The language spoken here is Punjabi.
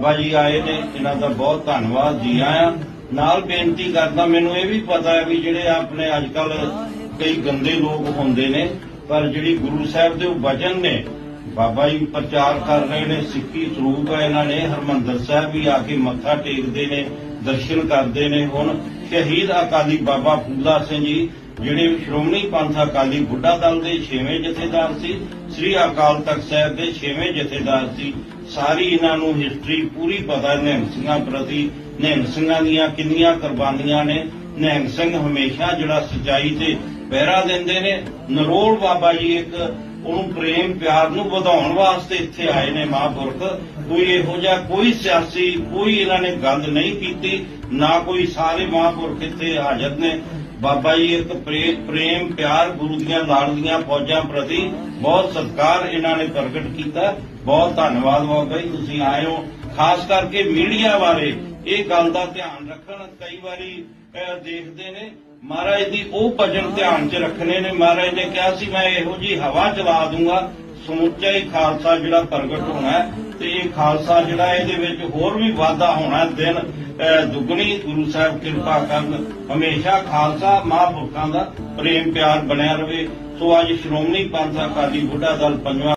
ਬਾਬਾ ਜੀ ਆਏ ਨੇ, ਇਹਨਾਂ ਦਾ ਬਹੁਤ ਧੰਨਵਾਦ, ਜੀ ਆਇਆਂ। ਨਾਲ ਬੇਨਤੀ ਕਰਦਾ, ਮੈਨੂੰ ਇਹ ਵੀ ਪਤਾ ਹੈ ਵੀ ਜਿਹੜੇ ਆਪਣੇ ਅੱਜ ਕੱਲ ਕਈ ਗੰਦੇ ਲੋਕ ਹੁੰਦੇ ਨੇ, ਪਰ ਜਿਹੜੀ ਗੁਰੂ ਸਾਹਿਬ ਦੇ ਉਹ ਵਚਨ ਨੇ, ਬਾਬਾ ਜੀ ਪ੍ਰਚਾਰ ਕਰ ਰਹੇ ਨੇ, ਸਿੱਖੀ ਸਰੂਪ ਹੈ ਇਹਨਾਂ ਨੇ, ਹਰਮੰਦਰ ਸਾਹਿਬ ਵੀ ਆ ਕੇ ਮੱਥਾ ਟੇਕਦੇ ਨੇ, ਦਰਸ਼ਨ ਕਰਦੇ ਨੇ। ਹੁਣ ਸ਼ਹੀਦ ਅਕਾਲੀ ਬਾਬਾ ਫੂਲਾ ਸਿੰਘ ਜੀ ਜਿਹੜੇ ਸ਼੍ਰੋਮਣੀ ਪੰਥ ਅਕਾਲੀ ਬੁੱਢਾ ਦਲ ਦੇ 6ਵੇਂ ਜਥੇਦਾਰ ਸੀ, ਸ੍ਰੀ ਅਕਾਲ ਤਖਤ ਸਾਹਿਬ ਦੇ 6ਵੇਂ ਜਥੇਦਾਰ ਸੀ, ਸਾਰੀ ਇਹਨਾਂ ਨੂੰ ਹਿਸਟਰੀ ਪੂਰੀ ਪਤਾ ਨਿਹੰਗ ਸਿੰਘਾਂ ਪ੍ਰਤੀ ਨਿਹੰਗ ਸਿੰਘਾਂ ਦੀਆਂ ਕਿੰਨੀਆਂ ਕੁਰਬਾਨੀਆਂ ਨੇ ਨਿਹੰਗ ਸਿੰਘ ਹਮੇਸ਼ਾ ਜਿਹੜਾ ਸਚਾਈ ਤੇ ਪਹਿਰਾ ਦਿੰਦੇ ਨੇ, ਨਰੋਲ ਬਾਬਾ ਜੀ ਇੱਕ ਉਹਨੂੰ ਪ੍ਰੇਮ ਪਿਆਰ ਨੂੰ ਵਧਾਉਣ ਵਾਸਤੇ ਇੱਥੇ ਆਏ ਨੇ ਮਹਾਂਪੁਰਖ, ਕੋਈ ਇਹੋ ਜਿਹਾ ਕੋਈ ਸਿਆਸੀ, ਕੋਈ ਇਹਨਾਂ ਨੇ ਗੱਲ ਨਹੀਂ ਕੀਤੀ, ਨਾ ਕੋਈ ਸਾਰੇ ਮਹਾਂਪੁਰਖ ਇੱਥੇ ਹਾਜ਼ਰ ਨੇ ਬਾਬਾ ਜੀ ਇੱਕ ਪ੍ਰੇਮ ਪਿਆਰ, ਗੁਰੂ ਦੀਆਂ ਲਾਡਲੀਆਂ ਫੌਜਾਂ ਪ੍ਰਤੀ ਬਹੁਤ ਸਤਿਕਾਰ ਇਹਨਾਂ ਨੇ ਪ੍ਰਗਟ ਕੀਤਾ। ਬਹੁਤ ਧੰਨਵਾਦ ਬਾਬਾ ਜੀ, ਤੁਸੀਂ ਆਏ ਹੋ। ਖਾਸ ਕਰਕੇ ਮੀਡੀਆ ਬਾਰੇ ਇਹ ਗੱਲ ਦਾ ਧਿਆਨ ਰੱਖਣ। ਕਈ ਵਾਰੀ ਦੇਖਦੇ ਨੇ, ਮਹਾਰਾਜ ਦੀ ਉਹ ਭਜਨ ਧਿਆਨ 'ਚ ਰੱਖਣੇ ਨੇ। ਮਹਾਰਾਜ ਨੇ ਕਿਹਾ ਸੀ, ਮੈਂ ਇਹੋ ਜੀ ਹਵਾ ਚਲਾ ਦੂੰਗਾ। ਸਮੁੱਚਾ ਹੀ ਖਾਲਸਾ ਜਿਹੜਾ ਪ੍ਰਗਟ ਹੋਣਾ ਹੈ ਤੇ ਇਹ ਖਾਲਸਾ ਜਿਹੜਾ ਇਹਦੇ ਵਿੱਚ ਹੋਰ ਵੀ ਵਾਧਾ ਹੋਣਾ ਦਿਨ ਦੁੱਗਣੀ ਗੁਰੂ ਸਾਹਿਬ ਕਿਰਪਾ ਕਰਨ। ਹਮੇਸ਼ਾ ਖਾਲਸਾ ਮਹਾਂਪੁਰਖਾਂ ਦਾ ਪ੍ਰੇਮ ਪਿਆਰ ਬਣਿਆ ਰਵੇ ਸੋ ਅੱਜ ਸ਼੍ਰੋਮਣੀ ਪੰਥ ਅਕਾਲੀ ਬੁੱਢਾ ਦਲ ਪੰਜਵਾਂ